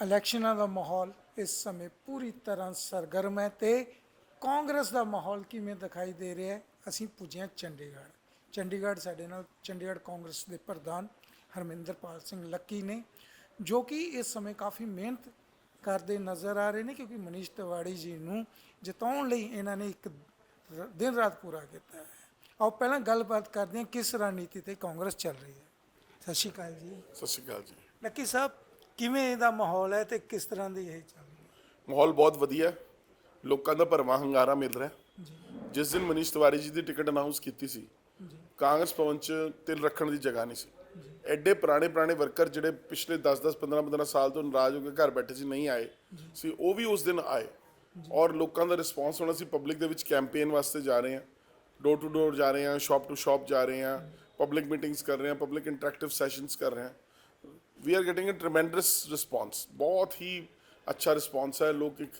ਇਲੈਕਸ਼ਨਾਂ ਦਾ ਮਾਹੌਲ ਇਸ ਸਮੇਂ ਪੂਰੀ ਤਰ੍ਹਾਂ ਸਰਗਰਮ ਹੈ ਤੇ ਕਾਂਗਰਸ ਦਾ ਮਾਹੌਲ ਕਿਵੇਂ ਦਿਖਾਈ ਦੇ ਰਿਹਾ ਹੈ? ਅਸੀਂ ਪੁੱਜੇ ਹਾਂ ਚੰਡੀਗੜ੍ਹ। ਚੰਡੀਗੜ੍ਹ ਸਾਡੇ ਨਾਲ ਚੰਡੀਗੜ੍ਹ ਕਾਂਗਰਸ ਦੇ ਪ੍ਰਧਾਨ ਹਰਮਿੰਦਰਪਾਲ ਸਿੰਘ ਲੱਕੀ ਨੇ ਜੋ ਕਿ ਇਸ ਸਮੇਂ ਕਾਫੀ ਮਿਹਨਤ ਕਰਦੇ ਨਜ਼ਰ ਆ ਰਹੇ ਨੇ ਕਿਉਂਕਿ ਮਨੀਸ਼ ਤਿਵਾੜੀ ਜੀ ਨੂੰ ਜਿਤਾਉਣ ਲਈ ਇਹਨਾਂ ਨੇ ਇੱਕ ਦਿਨ ਰਾਤ ਪੂਰਾ ਕੀਤਾ ਹੈ। ਆਓ ਪਹਿਲਾਂ ਗੱਲਬਾਤ ਕਰਦੇ ਹਾਂ ਕਿਸ ਰਣਨੀਤੀ ਤੇ ਕਾਂਗਰਸ ਚੱਲ ਰਹੀ ਹੈ। ਸਤਿ ਸ਼੍ਰੀ ਅਕਾਲ ਜੀ। ਸਤਿ ਸ਼੍ਰੀ ਅਕਾਲ ਜੀ। ਲੱਕੀ ਸਾਹਿਬ ਕਿਵੇਂ ਇਹਦਾ ਮਾਹੌਲ ਹੈ ਤੇ ਕਿਸ ਤਰ੍ਹਾਂ ਦੀ ਇਹ ਚੱਲ ਰਹੀ ਹੈ? ਮਾਹੌਲ ਬਹੁਤ ਵਧੀਆ ਹੈ। ਲੋਕਾਂ ਦਾ ਭਰਵਾਂ ਹੰਗਾਰਾ ਮਿਲ ਰਿਹਾ ਹੈ। ਜਿਸ ਦਿਨ ਮਨੀਸ਼ ਤਿਵਾਰੀ ਜੀ ਦੀ ਟਿਕਟ ਅਨਾਉਂਸ ਕੀਤੀ ਸੀ ਕਾਂਗਰਸ ਭਵਨ ਚ ਤਿਲ ਰੱਖਣ ਦੀ ਜਗ੍ਹਾ ਨਹੀਂ ਸੀ। ਐਡੇ ਪੁਰਾਣੇ ਪੁਰਾਣੇ ਵਰਕਰ ਜਿਹੜੇ ਪਿਛਲੇ 10 10 15 15 ਸਾਲ ਤੋਂ ਨਾਰਾਜ਼ ਹੋ ਕੇ ਘਰ ਬੈਠੇ ਸੀ ਨਹੀਂ ਆਏ ਸੀ ਉਹ ਵੀ ਉਸ ਦਿਨ ਆਏ। ਔਰ ਲੋਕਾਂ ਦਾ ਰਿਸਪਾਂਸ ਹੋਣਾ ਸੀ ਪਬਲਿਕ ਦੇ ਵਿੱਚ ਕੈਂਪੇਨ ਵਾਸਤੇ ਜਾ ਰਹੇ ਹਾਂ। ਡੋਰ ਟੂ ਡੋਰ ਜਾ ਰਹੇ ਹਾਂ ਸ਼ਾਪ ਟੂ ਸ਼ਾਪ ਜਾ ਰਹੇ ਹਾਂ। ਪਬਲਿਕ ਮੀਟਿੰਗਸ ਕਰ ਰਹੇ ਹਾਂ ਪਬਲਿਕ ਇੰਟਰੈਕਟਿਵ ਸੈਸ਼ਨਸ ਕਰ ਰਹੇ ਹਾਂ। We are getting a tremendous response ਬਹੁਤ ਹੀ ਅੱਛਾ ਰਿਸਪਾਂਸ ਹੈ। ਲੋਕ ਇੱਕ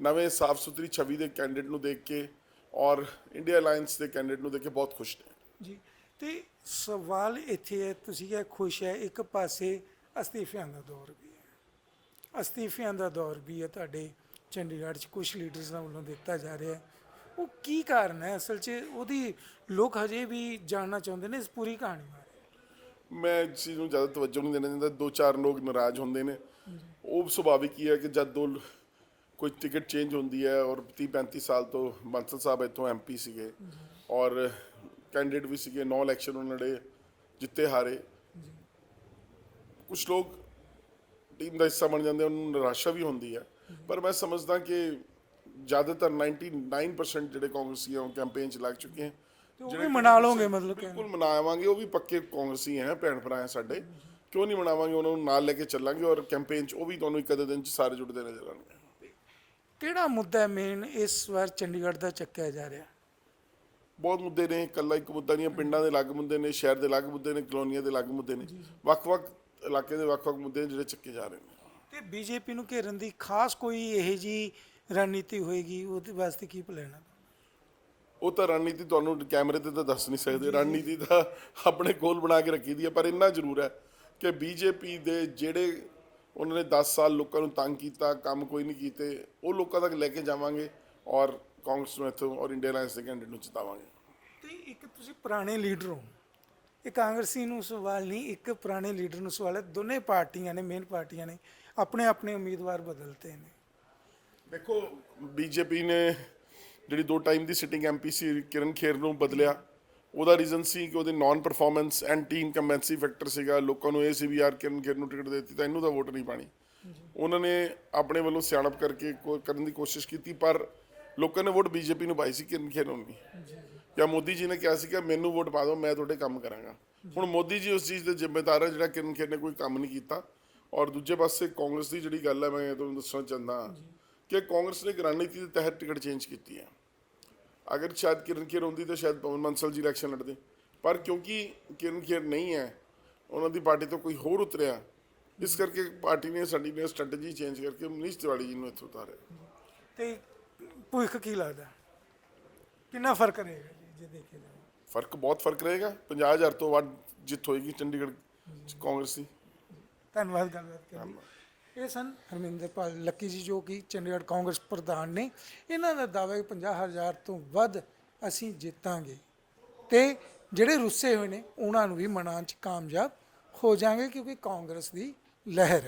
ਨਵੇਂ ਸਾਫ਼ ਸੁਥਰੀ ਛਵੀ ਦੇ ਕੈਂਡੀਡੇਟ ਨੂੰ ਦੇਖ ਕੇ ਔਰ ਇੰਡੀਆ ਅਲਾਈਅੰਸ ਦੇ ਕੈਂਡੀਡੇਟ ਨੂੰ ਦੇਖ ਕੇ ਬਹੁਤ ਖੁਸ਼ ਨੇ। ਜੀ, ਤੇ ਸਵਾਲ ਇੱਥੇ ਹੈ, ਤੁਸੀਂ ਇਹ ਖੁਸ਼ ਹੈ, ਇੱਕ ਪਾਸੇ ਅਸਤੀਫਿਆਂ ਦਾ ਦੌਰ ਵੀ ਹੈ। ਅਸਤੀਫਿਆਂ ਦਾ ਦੌਰ ਵੀ ਹੈ ਤੁਹਾਡੇ ਚੰਡੀਗੜ੍ਹ 'ਚ ਕੁਝ ਲੀਡਰਸ ਦਾ ਵੱਲੋਂ ਦਿੱਤਾ ਜਾ ਰਿਹਾ ਹੈ। ਉਹ ਕੀ ਕਾਰਨ ਹੈ? ਅਸਲ 'ਚ ਉਹਦੀ ਲੋਕ ਹਜੇ ਵੀ ਜਾਣਨਾ ਚਾਹੁੰਦੇ ਨੇ, ਇਸ ਪੂਰੀ ਕਹਾਣੀ ਬਾਰੇ। ਮੈਂ ਇਸ ਚੀਜ਼ ਨੂੰ ਜ਼ਿਆਦਾ ਤਵੱਜੋ ਨਹੀਂ ਦੇਣਾ ਚਾਹੁੰਦਾ। ਦੋ ਚਾਰ ਲੋਕ ਨਾਰਾਜ਼ ਹੁੰਦੇ ਨੇ। ਉਹ ਸੁਭਾਵਿਕ ਹੀ ਹੈ ਕਿ ਜਦ ਦੋ ਕੋਈ ਟਿਕਟ ਚੇਂਜ ਹੁੰਦੀ ਹੈ ਔਰ 30 35 ਸਾਲ ਤੋਂ ਬਾਂਸਲ ਸਾਹਿਬ ਇੱਥੋਂ ਐਮਪੀ ਸੀਗੇ ਔਰ ਕੈਂਡੀਡੇਟ ਵੀ ਸੀਗੇ, ਨੌ ਇਲੈਕਸ਼ਨ ਉਹਨਾਂ ਨੇ ਜਿੱਤੇ ਹਾਰੇ। ਕੁਝ ਲੋਕ ਟੀਮ ਦਾ ਹਿੱਸਾ ਬਣ ਜਾਂਦੇ ਉਹਨਾਂ ਨੂੰ ਨਿਰਾਸ਼ਾ ਵੀ ਹੁੰਦੀ ਹੈ। ਪਰ ਮੈਂ ਸਮਝਦਾ ਕਿ ਜ਼ਿਆਦਾਤਰ 99% ਜਿਹੜੇ ਕਾਂਗਰਸੀ ਆ ਉਹ ਕੈਂਪੇਨ ਚ ਲੱਗ ਚੁੱਕੇ ਹਨ ਉਹ ਵੀ ਮਨਾ ਲਓਗੇ ਮਤਲਬ ਕਿ ਬਿਲਕੁਲ ਮਨਾਵਾਂਗੇ ਉਹ ਵੀ ਪੱਕੇ ਕਾਂਗਰਸੀ ਹੈ ਭੈਣ ਭਰਾ ਹੈ ਸਾਡੇ। ਕਿਉਂ ਨਹੀਂ ਮਨਾਵਾਂਗੇ ਉਹਨਾਂ ਨੂੰ ਨਾਲ ਲੈ ਕੇ ਚੱਲਾਂਗੇ ਔਰ ਕੈਂਪੇਨ 'ਚ ਉਹ ਵੀ ਤੁਹਾਨੂੰ ਇੱਕ ਅੱਧੇ ਦਿਨ 'ਚ ਸਾਰੇ ਜੁੜਦੇ ਨਜ਼ਰ ਆਉਣਗੇ। ਕਿਹੜਾ ਮੁੱਦਾ ਮੇਨ ਇਸ ਵਾਰ ਚੰਡੀਗੜ੍ਹ ਦਾ ਚੱਕਿਆ ਜਾ ਰਿਹਾ? ਬਹੁਤ ਮੁੱਦੇ ਨੇ ਇਕੱਲਾ ਇੱਕ ਮੁੱਦਾ ਨਹੀਂ ਹੈ ਪਿੰਡਾਂ ਦੇ ਅਲੱਗ ਮੁੱਦੇ ਨੇ ਸ਼ਹਿਰ ਦੇ ਅਲੱਗ ਮੁੱਦੇ ਨੇ ਕਲੋਨੀਆਂ ਦੇ ਅਲੱਗ ਮੁੱਦੇ ਨੇ। ਵੱਖ-ਵੱਖ ਇਲਾਕੇ ਦੇ ਵੱਖ-ਵੱਖ ਮੁੱਦੇ ਨੇ ਜਿਹੜੇ ਚੱਕੇ ਜਾ ਰਹੇ ਨੇ। ਤੇ ਬੀਜੇਪੀ ਨੂੰ ਘੇਰਨ ਦੀ ਖਾਸ ਕੋਈ ਇਹ ਜੀ ਰਣਨੀਤੀ ਹੋਏਗੀ ਉਹਦੇ ਵਾਸਤੇ ਕੀ ਪਲਾਨ ਹੈ? ਉਹ ਤਾਂ ਰਣਨੀਤੀ ਤੁਹਾਨੂੰ ਕੈਮਰੇ ਤੇ ਤਾਂ ਦੱਸ ਨਹੀਂ ਸਕਦੇ। ਰਣਨੀਤੀ ਤਾਂ ਆਪਣੇ ਕੋਲ ਬਣਾ ਕੇ ਰੱਖੀ ਦੀ ਹੈ ਪਰ ਇੰਨਾ ਜ਼ਰੂਰ ਹੈ ਕਿ ਬੀਜੇਪੀ ਦੇ ਜਿਹੜੇ ਉਹਨਾਂ ਨੇ 10 ਸਾਲ ਲੋਕਾਂ ਨੂੰ ਤੰਗ ਕੀਤਾ ਕੰਮ ਕੋਈ ਨਹੀਂ ਕੀਤੇ ਉਹ ਲੋਕਾਂ ਤੱਕ ਲੈ ਕੇ ਜਾਵਾਂਗੇ ਔਰ ਕਾਂਗਰਸ ਨੂੰ ਇੱਥੋਂ ਔਰ ਇੰਡੀਆ ਅਲਾਈਅੰਸ ਦੇ ਕੈਂਡੀਡੇਟ ਨੂੰ ਜਿਤਾਵਾਂਗੇ। ਤੇ ਇੱਕ ਤੁਸੀਂ ਪੁਰਾਣੇ ਲੀਡਰ ਹੋ। ਇਹ ਕਾਂਗਰਸੀ ਨੂੰ ਸਵਾਲ ਨਹੀਂ ਇੱਕ ਪੁਰਾਣੇ ਲੀਡਰ ਨੂੰ ਸਵਾਲ ਹੈ। ਦੋਨੇ ਪਾਰਟੀਆਂ ਨੇ ਮੇਨ ਪਾਰਟੀਆਂ ਨੇ ਆਪਣੇ ਆਪਣੇ ਉਮੀਦਵਾਰ ਬਦਲਤੇ ਨੇ। ਦੇਖੋ ਬੀਜੇਪੀ ਨੇ ਜਿਹੜੀ ਦੋ ਟਾਈਮ ਦੀ ਸਿਟਿੰਗ ਐਮਪੀ ਸੀ ਕਿਰਨ ਖੇਰ ਨੂੰ ਬਦਲਿਆ। ਉਹਦਾ ਰੀਜ਼ਨ ਸੀ ਕਿ ਉਹਦੇ non performance anti incumbency factor ਸੀਗਾ। ਲੋਕਾਂ ਨੂੰ ਇਹ ਸੀ ਵੀ ਯਾਰ ਕਿਰਨ ਖੇਰ ਨੂੰ ਟਿਕਟ ਦੇ ਦਿੱਤੀ ਤਾਂ ਇਹਨੂੰ ਤਾਂ ਵੋਟ ਨਹੀਂ ਪਾਣੀ। ਉਹਨਾਂ ਨੇ ਆਪਣੇ ਵੱਲੋਂ ਸਿਆਣਪ ਕਰਕੇ ਕਰਨ ਦੀ ਕੋਸ਼ਿਸ਼ ਕੀਤੀ ਪਰ ਲੋਕਾਂ ਨੇ ਵੋਟ ਬੀਜੇਪੀ ਨੂੰ ਪਾਈ ਸੀ ਕਿਰਨ ਖੇਰ ਨੂੰ ਨਹੀਂ ਜਾਂ ਮੋਦੀ ਜੀ ਨੇ ਕਿਹਾ ਸੀ ਕਿ ਮੈਨੂੰ ਵੋਟ ਪਾ ਦਿਓ ਮੈਂ ਤੁਹਾਡੇ ਕੰਮ ਕਰਾਂਗਾ। ਹੁਣ ਮੋਦੀ ਜੀ ਉਸ ਚੀਜ਼ ਦੇ ਜ਼ਿੰਮੇਦਾਰ ਹੈ ਜਿਹੜਾ ਕਿਰਨ ਖੇਰ ਨੇ ਕੋਈ ਕੰਮ ਨਹੀਂ ਕੀਤਾ। ਔਰ ਦੂਜੇ ਪਾਸੇ ਕਾਂਗਰਸ ਦੀ ਜਿਹੜੀ ਗੱਲ ਹੈ ਮੈਂ ਤੁਹਾਨੂੰ ਦੱਸਣਾ ਚਾਹੁੰਦਾ। ਕਿ ਕਾਂਗਰਸ ਨੇ ਇੱਕ ਰਣਨੀਤੀ ਦੇ ਤਹਿਤ ਟਿਕਟ ਚੇਂਜ ਕੀਤੀ ਹੈ। ਅਗਰ ਸ਼ਾਇਦ ਕਿਰਨ ਖੇਰ ਹੁੰਦੀ ਤਾਂ ਸ਼ਾਇਦ ਪਵਨ ਬੰਸਲ ਜੀ ਇਲੈਕਸ਼ਨ ਲੜਦੇ। ਪਰ ਕਿਉਂਕਿ ਕਿਰਨ ਖੇਰ ਨਹੀਂ ਹੈ ਉਹਨਾਂ ਦੀ ਪਾਰਟੀ ਤੋਂ ਕੋਈ ਹੋਰ ਉਤਰਿਆ ਇਸ ਕਰਕੇ ਪਾਰਟੀ ਨੇ ਸਾਡੀ ਨੇ ਸਟ੍ਰੈਟਜੀ ਚੇਂਜ ਕਰਕੇ ਮਨੀਸ਼ ਤਿਵਾੜੀ ਜੀ ਨੂੰ ਇੱਥੋਂ ਉਤਾਰਿਆ। ਤੇ ਭੁੱਖ ਕੀ ਲੱਗਦਾ? ਕਿੰਨਾ ਫ਼ਰਕ ਰਹੇਗਾ ਜੀ ਜਾਵੇ? ਫ਼ਰਕ ਬਹੁਤ ਫ਼ਰਕ ਰਹੇਗਾ। 50000 ਤੋਂ ਵੱਧ ਜਿੱਤ ਹੋਏਗੀ ਚੰਡੀਗੜ੍ਹ ਕਾਂਗਰਸ ਦੀ। ਧੰਨਵਾਦ ਗੱਲਬਾਤ ਕਰਨ। ਇਹ ਸਨ ਹਰਮਿੰਦਰਪਾਲ ਲੱਕੀ ਜੀ, ਜੋ ਕਿ ਚੰਡੀਗੜ੍ਹ ਕਾਂਗਰਸ ਪ੍ਰਧਾਨ ਨੇ। ਇਹਨਾਂ ਦਾ ਦਾਅਵਾ ਹੈ ਕਿ 50000 ਤੋਂ ਵੱਧ ਅਸੀਂ ਜਿੱਤਾਂਗੇ। ਤੇ ਜਿਹੜੇ ਰੁੱਸੇ ਹੋਏ ਨੇ, ਉਹਨਾਂ ਨੂੰ ਵੀ ਮਨਾਉਣ 'ਚ ਕਾਮਯਾਬ ਹੋ ਜਾਾਂਗੇ ਕਿਉਂਕਿ ਕਾਂਗਰਸ ਦੀ ਲਹਿਰ ਹੈ।